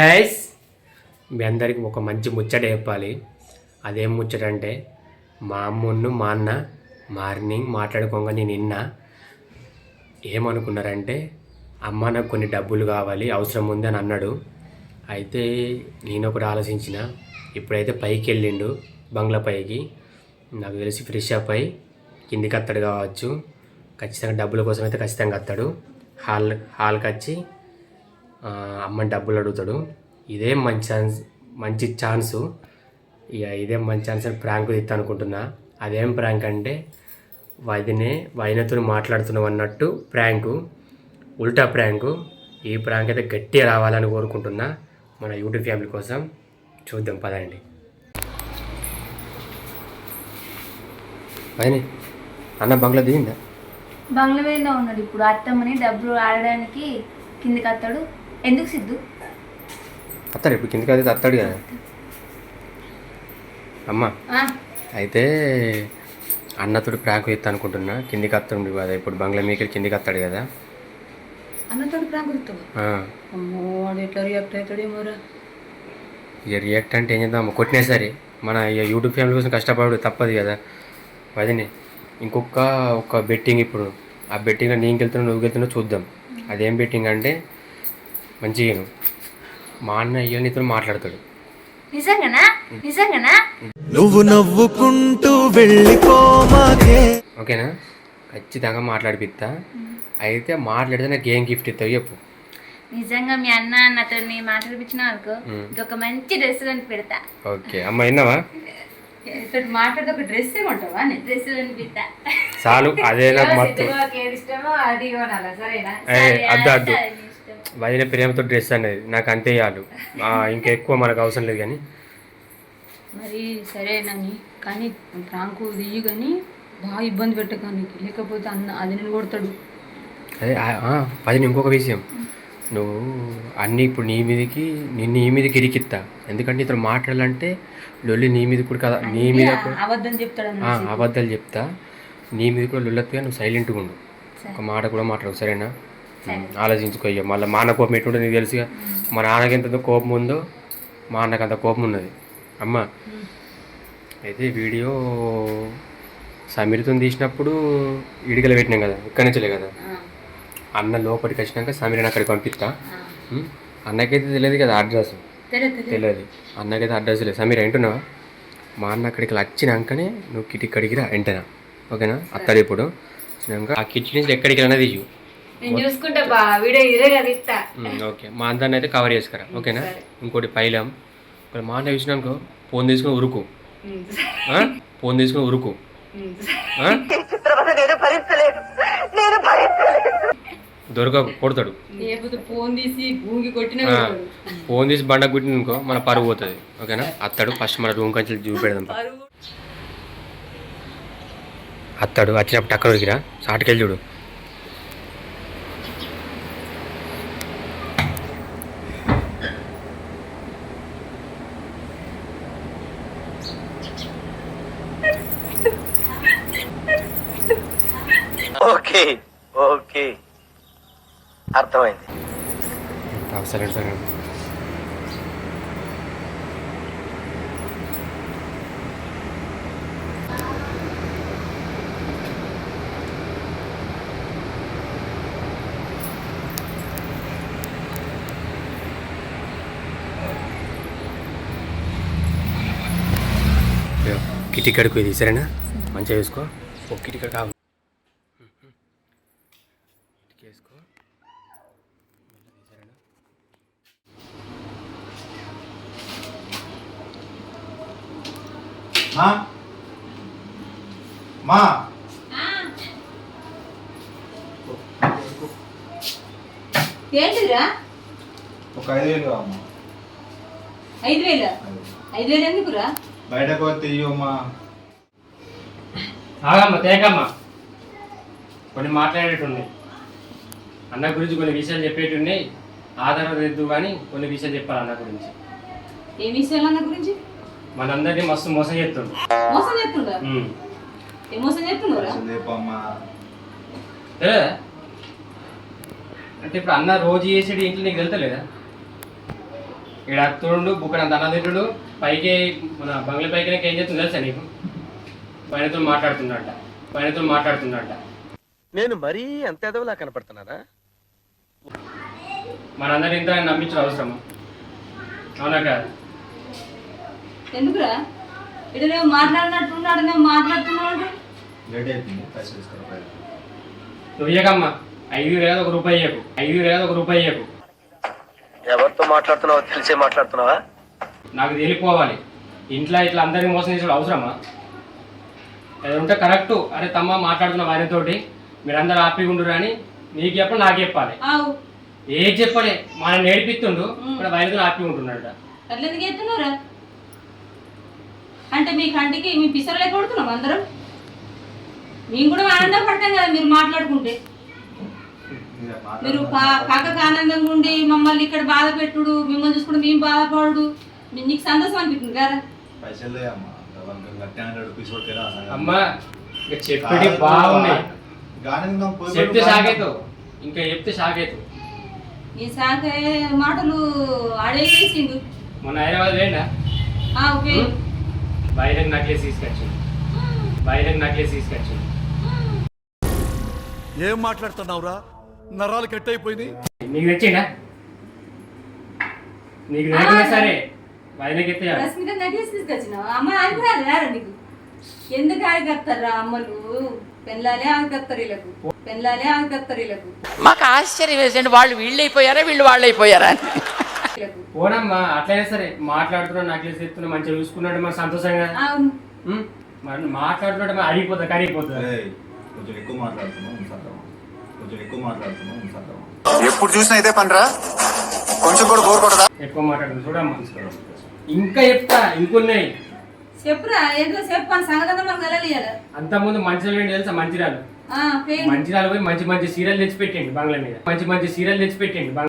Hi guys మీ అందరికి ఒక మంచి ముచ్చట చెప్పాలి. అదేం ముచ్చట అంటే మా అమ్మను మా అన్న మార్నింగ్ మాట్లాడుకోగా నేను నిన్న ఏమనుకున్నారంటే అమ్మ నాకు కొన్ని డబ్బులు కావాలి అవసరం ఉంది అని అన్నాడు. అయితే నేను ఒకటి ఆలోచించిన ఇప్పుడైతే పైకి వెళ్ళిండు బంగ్లా పైకి. నాకు తెలిసి ఫ్రెష్ అప్ అయి కిందికి అత్తాడు కావచ్చు. ఖచ్చితంగా డబ్బుల కోసం అయితే ఖచ్చితంగా అత్తాడు హాల్ హాల్కి వచ్చి అమ్మని డబ్బులు అడుగుతాడు. ఇదే మంచి ఛాన్స్ మంచి ఛాన్సు ఇక ఇదే మంచి ఛాన్స్ అని ప్రాంక్ ఇస్తా అనుకుంటున్నా. అదేం ప్రాంక్ అంటే వదినే వైనతో మాట్లాడుతున్నాం అన్నట్టు ప్రాంకు ఉల్టా ప్రాంకు ఈ ప్రాంక్ అయితే గట్టిగా రావాలని కోరుకుంటున్నా. మన యూట్యూబ్ ఫ్యామిలీ కోసం చూద్దాం పదండి. వదినే అన్న బంగ్లా దిగిందా? బంగ్లా మీద ఉన్నాడు ఇప్పుడు. అత్తమ్మని డబ్బులు ఆడడానికి కిందికి అత్తాడు. ఎందుకు సిద్ధు? అత్తాడు ఇప్పుడు కిందకి అయితే అత్తాడు కదా. అమ్మ అయితే అన్నతోడు ప్రాంక్ ఇస్తా అనుకుంటున్నా. కిందికి వస్తుండు కదా ఇప్పుడు బంగ్లా మీకెళ్ళి కిందికి వస్తాడు కదా. ఇక రియాక్ట్ అంటే ఏం చేద్దాం? కొట్టినా సరే. మన ఇక యూట్యూబ్ ఫ్యామిలీ కోసం కష్టపడు తప్పదు కదా. వదినే ఇంకొక ఒక బెట్టింగ్ ఇప్పుడు. ఆ బెట్టింగ్ నేను వెళ్తున్నా నువ్వు వెళ్తున్నా చూద్దాం అదేం బెట్టింగ్ అంటే మంచిగా మా అన్న అయ్య నీతో మాట్లాడతాడు. నిజంగానా? నిజంగానా? నువ్వు నవ్వుకుంటూ వెళ్ళిపోమాకే ఓకేనా? ఖచ్చితంగా మాట్లాడిపిస్తా. అయితే మాట్లాడితే నాకు ఏం గిఫ్ట్ ఇస్తావు చెప్పు. నిజంగా మీ అన్న నాతో మాట్లాడిపించిన అనుకో. ఇంకొక మంచి డ్రెస్ కొని పెడతా. ఓకే. అమ్మ విన్నావా? మాట్లాడితే ఒక డ్రెస్ ఏమంటావా? డ్రెస్ చాలు అదే నాకు మొత్తం. ఏది ఇష్టమో అది కొనాలా సరేనా? అద్దు అద్దు. వదిన ప్రేమతో డ్రెస్ అనేది నాకు అంతే చాలు. ఇంకా ఎక్కువ మనకు అవసరం లేదు కానీ. మరి సరేనని కానీ ప్రాంకు దియ్యి కానీ బాగా ఇబ్బంది పెట్టకాని లేకపోతే అన్న అది నేను కొడతాడు అదే పది ఇంకొక విషయం. నువ్వు అన్నీ ఇప్పుడు నీ మీదకి నిన్ను నీ మీదకి ఇరికిత్తా. ఎందుకంటే ఇతను మాట్లాడాలంటే లొల్లి నీ మీద కూడా కదా నీ మీద అబద్ధం చెప్తాడు అబద్ధాలు చెప్తా. నీ మీద కూడా లొల్లత్తుగా నువ్వు సైలెంట్గా ఉండు. ఒక మాట కూడా మాట్లాడు సరేనా? ఉమ్, ఆలోచించుకో ఇక. మళ్ళీ మా అన్న కోపం ఎటుండో నీకు తెలుసుగా. మా నాన్నకి ఎంత కోపం ఉందో మా అన్నకి అంత కోపం ఉన్నది. అమ్మ అయితే వీడియో సమీర్తో తీసినప్పుడు ఇడికలు పెట్టినాం కదా ఇక్కడి నుంచలే కదా. అన్న లోపలికి వచ్చినాక సమీరని అక్కడికి పంపిస్తా. అన్నకైతే తెలియదు కదా అడ్రస్. తెలియదు అన్నకైతే అడ్రస్ లేదు. సమీర వింటున్నావా? మా అన్న అక్కడికి వచ్చినాకనే నువ్వు కిట్ ఇక్కడికి రా వెంటనే. ఓకేనా? అత్తడు ఇప్పుడు. వచ్చినాక ఆ కిట్ నుంచి ఎక్కడికి ఇయ్యు నేను చూసుకుంటా బా వీడియో ఇదే కదా ఇస్తా. Um, okay. మా అందరిని అయితే కవర్ చేసుకురా ఓకేనా? ఇంకోటి పైలం. ఇక్కడ మా అన్న చూసినాక ఫోన్ తీసుకుని ఉరుకు? ఫోన్ తీసుకుని ఉరుకు. ఆ? దొరకకు కొడతాడు. ఫోన్ తీసి ఫోన్ తీసి బండ కుట్టిన అనుకో మన పరుగు పోతుంది. ఓకేనా? అత్తాడు ఫస్ట్ మన రూమ్ కంచె చూపెడదాం. అత్తాడు వచ్చినప్పుడు టక్కన ఉరికిరా. సాటుకెళ్ళి చూడు. Okay okay. అర్థమైంది. సరే సరే కిటికడుకు ఇది సరేనా? మంచిగా వేసుకో ఓ కిటికడు కావాలి మా మా? ఏంటిదిరా? ఒక ఐదు వేలు కావమ్మా ఐదు వేలు ఐదు వేలు ఎందుకురా? బయటకు వస్తే ఇవ్వమ్మా ఆగమ్మ తేకమ్మ. కొన్ని మాట్లాడేటున్నాయి అన్న గురించి కొన్ని విషయాలు చెప్పేటున్నాయి ఆధారం తెద్దు కానీ కొన్ని విషయాలు చెప్పాలి అన్న గురించి. ఏం విషయాలు అన్న గురించి? మనందరినీ మస్తు మోసం చేస్తుండు. మోసం చేస్తుండ. ఏం మోసం అంటే ఇప్పుడు అన్న రోజు చేసేది ఇంట్లో నీకు వెళ్తలేదా ఇక్కడ అత్తుండు బుక్కడ అన్న తింటుడు పైకి మన బంగ్లా పైకి ఏం చేస్తుంది తెలుసా నీకు? పైనతో మాట్లాడుతున్నట్ట పైనతో మాట్లాడుతున్నట్ట నేను మరీ అంత ఎదవలా కనపడుతున్నారా మనందరి ఇంత నమ్మించడం అవసరమా? అవునా కాదు? ఎందుకురా? ఇటు నేను మాట్లాడినట్టున్నాడు నేను మాట్లాడుతున్నాడు. లేట్ అయిపోయింది పైసలు తీసుకురా. నువ్వు ఇయ్యకమ్మా. ఐదు వేల ఒక రూపాయి ఇయ్యకు. ఐదు వేల ఒక రూపాయి ఇయ్యకు. ఎవరితో మాట్లాడుతున్నావో తెలిసే మాట్లాడుతున్నావా? నాకు తెలిపోవాలి ఇంట్లో ఇట్లా అందరినీ మోసం చేసే అవసరమా? అది ఉంటే కరెక్ట్. అరే తమ్మ మాట్లాడుతున్న వారితోటి. మీరందరూ హ్యాపీగా ఉండరు అని నీకు చెప్పాలి నాకు చెప్పాలి. ఏది చెప్పలే? మనం నేర్పిస్తుండు. ఇక్కడ వారితో హ్యాపీగా ఉంటున్నాడు అట్లా ఎందుకు అంటే మీ కంటికి మీ పిసరలే కొడుతున్నాం అందరం? మేము కూడా ఆనందపడతాం కదా మీరు మాట్లాడుకుంటే. మీరు కాకకు ఆనందంగా ఉండి మమ్మల్ని ఇక్కడ బాధ పెట్టుడు మిమ్మల్ని చూసుకుంటే మేము బాధపడు మీ- నీకు సంతోషం అనిపిస్తుంది కదా? అమ్మా. బాగున్నాయి. చెప్తే ఇంకా చెప్తే ఈ శాఖ మాటలు ఆడే వేసిండు మొన్న హైదరాబాద్ బయటకు నక్లెస్ తీసుకొచ్చింది. బయటకు నక్లెస్ తీసుకొచ్చింది. ఏం మాట్లాడుతున్నావురా? నరాలు కట్ అయిపోయినాయి నీకు తెచ్చిండా? నీకు లేకుండా సరే ఎత్తే నెక్లెస్ తీసుకొచ్చినావు? అమ్మ ఆగిపోయారు రారా నీకు. ఎందుకు ఆగిపోతారా అమ్మలు? పెళ్ళాలే వీళ్ళకు. పెళ్ళాలే ఆగిపోతారు వీళ్ళకు. మాకు ఆశ్చర్యం వేసండి వాళ్ళు వీళ్ళు అయిపోయారా వీళ్ళు వాళ్ళు అయిపోయారా అని. పోనమ్మా అట్లయినా సరే మాట్లాడుతున్నా నక్లెస్ ఎత్తున్నా మంచిగా చూసుకున్నాడు మరి సంతోషంగా? మరి మాట్లాడుతున్నాడు మరి అడిగిపోతా కరిగిపోతా. ఏయ్, కొంచెం ఎక్కువ మాట్లాడుతున్నావు ఉంచుతావా కొంచెం ఎక్కువ మాట్లాడుతున్నావు ఉంచుతావా ఎప్పుడు చూసినా ఇదే పనిరా? కొంచెం కూడా బోర్ కొట్టదా? ఎక్కువ మాట్లాడుతుంది చూడమ్మా ఇంకా చెప్తా ఇంకున్నాయి. చెప్పురా ఏంటో చెప్పు అని సంగతి మనకు అంత ముందు మంచిరాలు ఏంటి తెలుసా పేరు? మంచిరాలు పోయి మంచి మంచి సీరియల్ తెచ్చిపెట్టండి బంగ్లా మీద. మంచి మంచి సీరియల్ తెచ్చిపెట్టండి బంగ్లా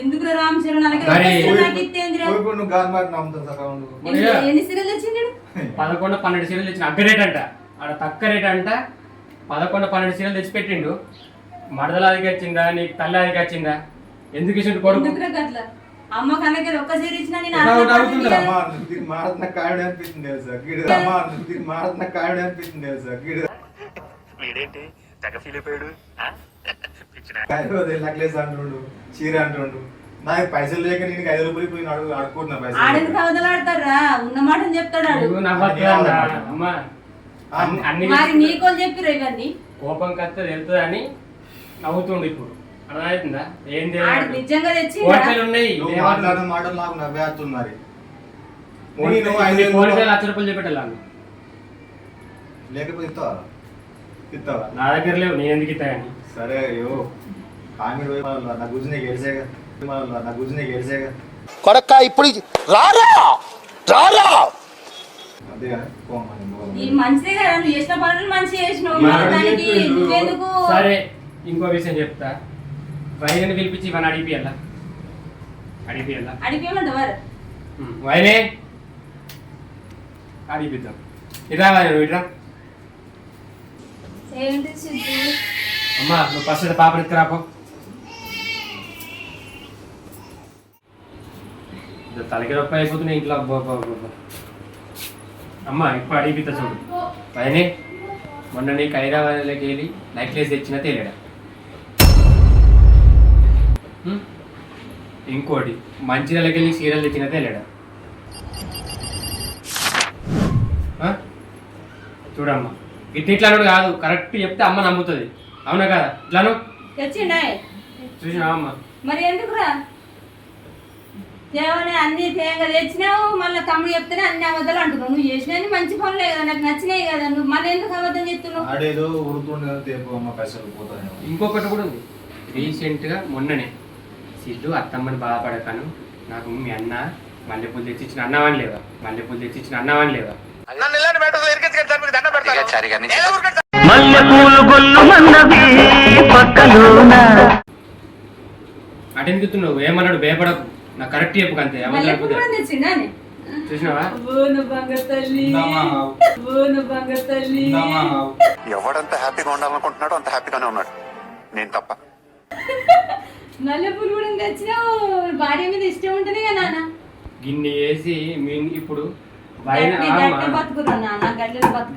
ఎందుకు రామ్ చరణ్ పదకొండు పన్నెండు సీరియల్ తెచ్చిన. అగ్గ రేట్ అంట. ఆడ తక్కువ రేట్ అంట. పదకొండు పన్నెండు సీరియల్ తెచ్చిపెట్టిండు. మడదల అదికి వచ్చిందా నీకు తల్లి అదికి వచ్చిందా ఎందుకు ఇచ్చిండు కొడుకు? అమ్మ కనుక ఒక్క సీరియల్ ఇచ్చినా నేను మారుతున్న కావిడ అనిపిస్తుంది తెలుసా? మారుతున్న కావిడ అనిపిస్తుంది తెలుసా? గిడు. వీడేంటి? తెగ ఫీల్ అయిపోయాడు. నెక్లెస్ అంటుండు చీర అంటుండు. నాకు పైసలు లేక నేను ఐదు రూపాయలు పోయి అడుగు పైసలు ఉన్న మాటని చెప్తాడు అన్ని- మరి నీకోలు చెప్పిరు ఇవన్నీ? కోపం కత్త వెళ్తుందని నవ్వుతుండు ఇప్పుడు. అర్థమవుతుందా ఏం తెలియదు. నిజంగా తెచ్చి ఉన్నాయి మాట్లాడిన మాటలు నాకు వేలు లక్ష రూపాయలు లేకపోతే ఇస్తావా? నా దగ్గర లేవు నేను ఎందుకు ఇస్తాయని సరే అయ్యో. కామెడీ పోయి నా గురించి నీకు గెలిచేగా నా నీకు గెలిచేగా కొడక్క ఇప్పుడు రారా? రారా? అంతేగా పో మనం పోదాం. ఈ మంచిదే కదా నువ్వు చేసిన పనులు మంచి చేసినావు. మరి మరి దానికి చెప్పిండు. నువ్వెందుకు? సరే ఇంకో విషయం చెప్తా. వైద్యుని పిలిపించి ఇవన్నీ వైనే అడిగిపిద్దాం. ఇరా వైద్యుడు, ఇట్రా ఏంటి సిద్ధు? అమ్మా నువ్వు ఫస్ట్ పాప ఎత్తుకురాపో తలకి రొప్ప అయిపోతున్నాయి ఇంట్లో. అమ్మ అబ్బో, అమ్మా ఇప్పుడు అడిగిపిస్తా చూడు. పైనే మొన్న నీకు హైదరాబాద్లోకి వెళ్ళి నెక్లెస్ తెచ్చిన తేలేడా? ఇంకోటి మంచిర్యాలకి వెళ్ళి సీరియల్ తెచ్చిన తేలేడా? చూడమ్మా. ఇట్ ఇట్లాను కాదు కరెక్ట్ చెప్తే అమ్మ నమ్ముతుంది. అవునా కదా? ఇట్లాను? తెచ్చిండే? చూసినా అమ్మ? మరి ఎందుకురా? తేవనే అన్ని తేంగా తెచ్చినావు మళ్ళీ తమ్ముడు చెప్తేనే అన్ని అబద్ధాలు అంటున్నావు. నువ్వు చేసినవి మంచి పనులే కదా నాకు నచ్చినాయి కదా నువ్వు మళ్ళీ ఎందుకు అబద్ధం చెప్తున్నావు? ఆడేదో ఉరుతుండే కదా తేపు అమ్మ పైసలు పోతాయి ఇంకొకటి కూడా ఉంది. రీసెంట్గా మొన్ననే సిద్ధు అత్తమ్మని బాధపడతాను నాకు మీ అన్న మల్లెపూలు తెచ్చిచ్చిన అన్నవాని లేవా? మల్లెపూలు తెచ్చిచ్చిన అన్నవాని లేవా? నన్ను ఇలాంటి మ్యాటర్స్ దండ పెడతాను. ఏమన్నాడు? భయపడకు. నాకు కరెక్ట్ చెప్పు అంతే? చూసినావా. ఎవడంత హ్యాపీగా ఉండాలనుకుంటున్నాడో అంత హ్యాపీగానే ఉన్నాడు. నేను తప్ప. మల్లెపూలు కూడా తెచ్చినావు. భార్య మీద ఇష్టం ఉంటేనే కదా నాన్న. గిన్ని వేసి మీ ఇప్పుడు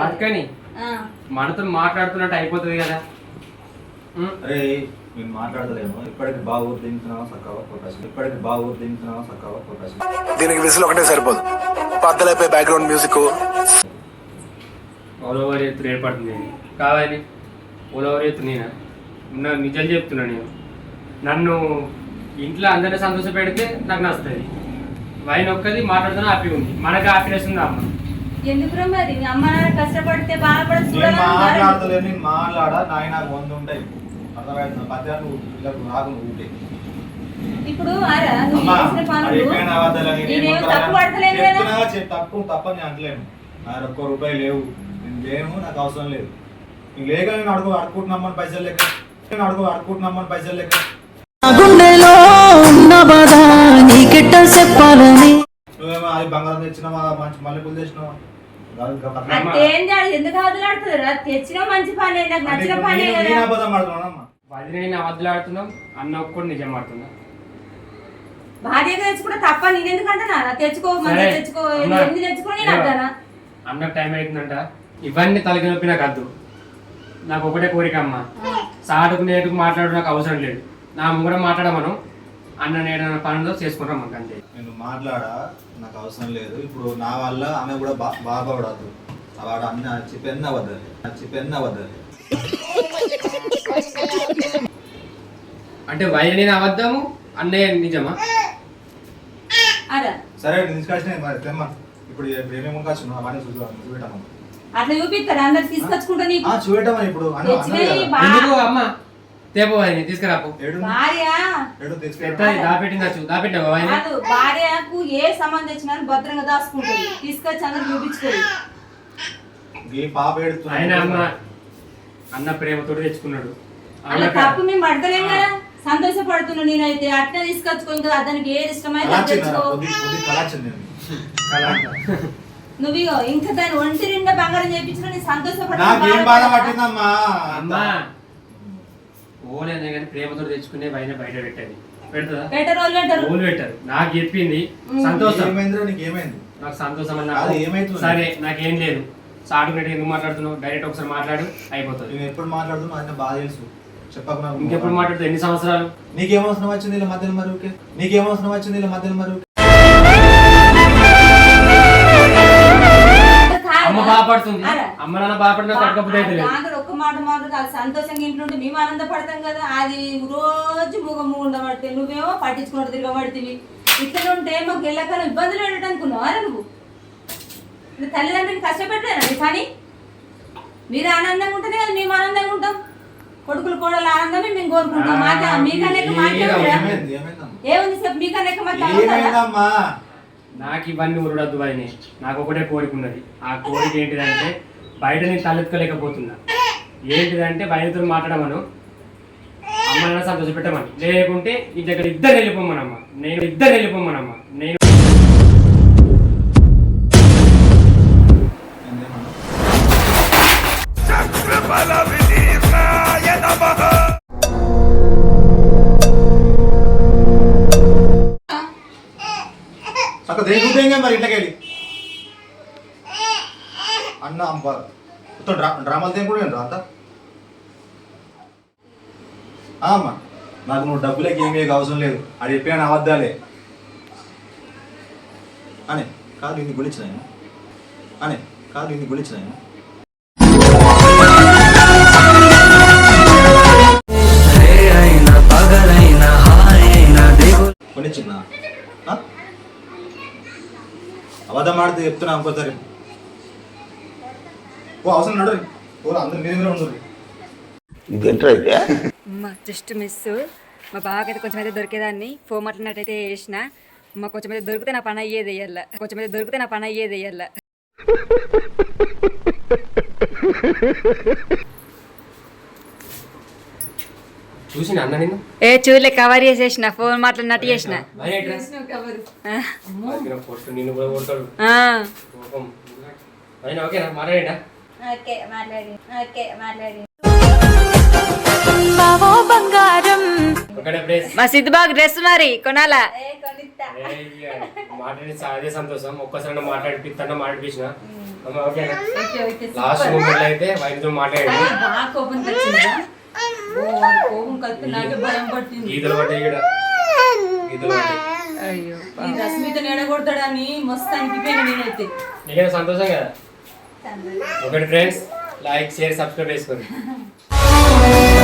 బతకని. మనతో మాట్లాడుతున్నట్టు అయిపోతుంది కదా? అరే నేను మాట్లాడలేము ఇప్పటికి బాగా దించుతున్నావా సక్కగా ఫోకస్ ఇప్పటికి బాగా దించుతున్నావా సక్కగా ఫోకస్ దీనికి విసులు ఒకటే సరిపోదు. బద్దలైపోయి బ్యాక్గ్రౌండ్ మ్యూజిక్ ఓలవర్ ఎత్తులు ఏర్పడుతుంది. అని కావాలి ఓలవర్ ఎత్తు నేను? నా నిజం చెప్తున్నా నేను. నన్ను ఇంట్లో అందరినీ సంతోష పెడితే నాకు నచ్చుతుంది. వైన్ ఒక్కది మాట్లాడుతున్నా హ్యాపీ ఉంది. మనకు హ్యాపీనెస్ ఉంది అమ్మ. ఎందుకురా మరి? మీ అమ్మ నాన్న కష్టపడితే బాధపడి నేను చూడాలని మాట్లాడతలేదు నేను మాట్లాడా నాయన నాకు వంద ఉంటాయి. అర్థమవుతుంది నువ్వు పిల్లలకు రాకు నువ్వు ఊటే ఇప్పుడు ఆరా నువ్వు అమ్మా, చేసిన అది పనులు ఎక్కడైనా అబద్ధాలని నేను నేనేం ఏమంటారా? తప్పు పడతలేదు కదా? చెప్తున్నా చెప్ తప్పు తప్పని నేను అంటలేను నా దగ్గర ఒక్క రూపాయి లేవు. నేను లేను నాకు అవసరం లేదు. నేను లేక నేను అడుగు అడుకుంటున్నామని పైసలు లెక్క నేను అడుగు అడుకుంటున్నామని పైసలు లెక్క. గుండెలో ఉన్న బాధ అది బంగారం తెచ్చినావా? మంచి మల్లెపూలు తెచ్చినావా? చేయాలి? ఎందుకు తెచ్చిన మంచి పని నాకు నచ్చిన నేను- అబద్ధం ఆడుతున్నానమ్మా అన్న ఒక్కడు నిజం ఆడుతున్నా తెచ్చుకుంటే తప్ప నేను తెచ్చుకో మంచి సరే, తెచ్చుకో అమ్మా. ఎన్ని తెచ్చుకో నేను అంటానా? అన్న టైం అవుతుందంట ఇవన్నీ తలకి నొప్పి నాకు వద్దు నాకు ఒకటే కోరిక అమ్మ. సాటుకు నేటుకు మాట్లాడు నాకు అవసరం లేదు. నా ముంగడ మాట్లాడమను. అన్న నేను పనులు చేసుకుంటాం మాకు అంతే నేను మాట్లాడా? నాకు అవసరం లేదు. ఇప్పుడు నా వల్ల ఆమె కూడా బా బాధపడద్దు వాడు అన్న చెప్పెన్న వద్దాలి చెప్పెన్న వద్దాలి అంటే వైన నేను అబద్ధము అన్నయ్య నిజమా? అరా. సరే తీసుకొచ్చిన మరి తెమ్మ. ఇప్పుడు ఏమేమి కావచ్చు అవన్నీ చూద్దాం చూపెట్టమ్మా. అట్లా చూపిస్తారు అందరు తీసుకొచ్చుకుంటా నీకు. ఆ, చూపెట్టమ్మా ఇప్పుడు. అన్న ఎందుకు అమ్మ? తేపో తీసుకురాపు. భార్య. దాపెట్టిందా దాపెట్టావా వైని కాదు భార్యకు ఏ సంబంధం తెచ్చినా భద్రంగా దాచుకుంటుంది. తీసుకొచ్చి అందరు చూపించుకోదు ఆయన అమ్మ అన్న ప్రేమతోటి తెచ్చుకున్నాడు. అలా తప్పు మేము పడతలేం కదా. సంతోషపడుతున్నా నేనైతే. అట్లా తీసుకొచ్చుకో ఇంకా అతనికి ఏది ఇష్టమైతే తెచ్చుకో. నువ్వు ఇంకా దాని ఒంటి నిండా బంగారం చేయించిన నీ సంతోషపడ అమ్మా ఓలేదు కానీ ప్రేమతో తెచ్చుకునే వైన బయట పెట్టేది. ఓలు పెట్టారు. నాకు చెప్పింది సంతోషం. నీకు ఏమైంది నాకు సంతోషం అన్న అది ఏమైతుంది? సరే నాకేం లేదు. సాటు పెట్టి ఎందుకు మాట్లాడుతున్నావు? డైరెక్ట్ ఒకసారి మాట్లాడు అయిపోతుంది. నేను ఎప్పుడు మాట్లాడుతున్నా అది బాగా తెలుసు. చెప్పకు నాకు ఇంకెప్పుడు మాట్లాడుతావు? ఎన్ని సంవత్సరాలు? నీకేమవసరం వచ్చింది ఇలా మధ్యలో మరి ఊరికే? నీకేమవసరం వచ్చింది ఇలా మధ్యలో మరి ఊరికే? అమ్మ బాధపడుతుంది. అరే. అమ్మ నాన్న బాధపడినా కట్టకపోతే ఒక్క మాట మాట్లాడు సంతోషంగా ఇంట్లో మేము ఆనందపడతాం కదా. అది రోజు మూగ మూగ ఉండబడితే నువ్వేమో పట్టించుకున్నట్టు తిరగబడితివి. ఇట్లా ఉంటే మాకు వెళ్ళకాలం ఇబ్బందులు పెట్టడం అనుకున్నావా నువ్వు? తల్లిదండ్రులు కష్టపెట్టలేనండి కానీ మీరు ఆనందంగా ఉంటేనే కదా మేము ఆనందంగా ఉంటాం. కొడుకులు కోడలు ఆనందమే మేము కోరుకుంటాం. మాట మాట ఏముందిరా? ఏమైంది మీకన్నా ఎక్కువ మాట నాకు ఇవన్నీ ఉరడద్దు అని నాకు ఒకటే కోరిక ఉన్నది. ఆ కోరిక ఏంటిదంటే బయట నేను తలెత్తుకోలేకపోతున్నా. ఏంటిదంటే బయటతో మాట్లాడమను. అమ్మని సంతోష పెట్టమని. లేకుంటే ఈ దగ్గర ఇద్దరు వెళ్ళిపోమనమ్మ. నేను ఇద్దరు వెళ్ళిపోమనమ్మ. నేను ఏందేమన్నా? దేనికి మరి ఇంట్లోకి వెళ్ళి? అన్న అమ్మ డ్రామాలు దేని కూడా అంత ఆమా నాకు నువ్వు డబ్బులకి ఏమీ అవసరం లేదు. అది చెప్పాను అబద్ధాలే. అనే కాదు ఇది గురించిన అనే కాదు ఇది గురించిన కొనిచ్చిన? అబద్ధం ఆడితే చెప్తున్నా ఇంకోసారి. ఓ అవసరం నడు ఓ అందరు మీ దగ్గర ఉండదు అమ్మ జస్ట్ మిస్ మా బాగా అయితే కొంచెం అయితే దొరికేదాన్ని. ఫోన్ మాట్లాడినట్టయితే చేసిన. మా కొంచెం అయితే దొరికితే నా పని అయ్యేది వేయాల కొంచెం అయితే దొరికితే నా పని అయ్యేది వేయాల ఏ చూడలే కవర్ చేసేసిన. ఫోన్ మాట్లాడినట్టు చేసిన. ఓకే ఓకే మాట్లాడి. మా సిద్ధుబాబు డ్రెస్ మరి కొనాలా? మాట్లాడి అదే సంతోషం. ఒక్కసారి మాట్లాడిపిస్తున్నా మాట్లాడిపించిన. అమ్మ ఓకేనా ఓకే. ఓకే లాస్ట్ మూమెంట్ అయితే వైద్యుతో మాట్లాడండి గీతలు పట్టాయి ఇక్కడ. గీతలు రశ్మితో మస్తు నేనైతే. నీకైనా సంతోషం కదా? ఒకటి ఫ్రెండ్స్ లైక్ షేర్ సబ్స్క్రైబ్ చేసుకోండి.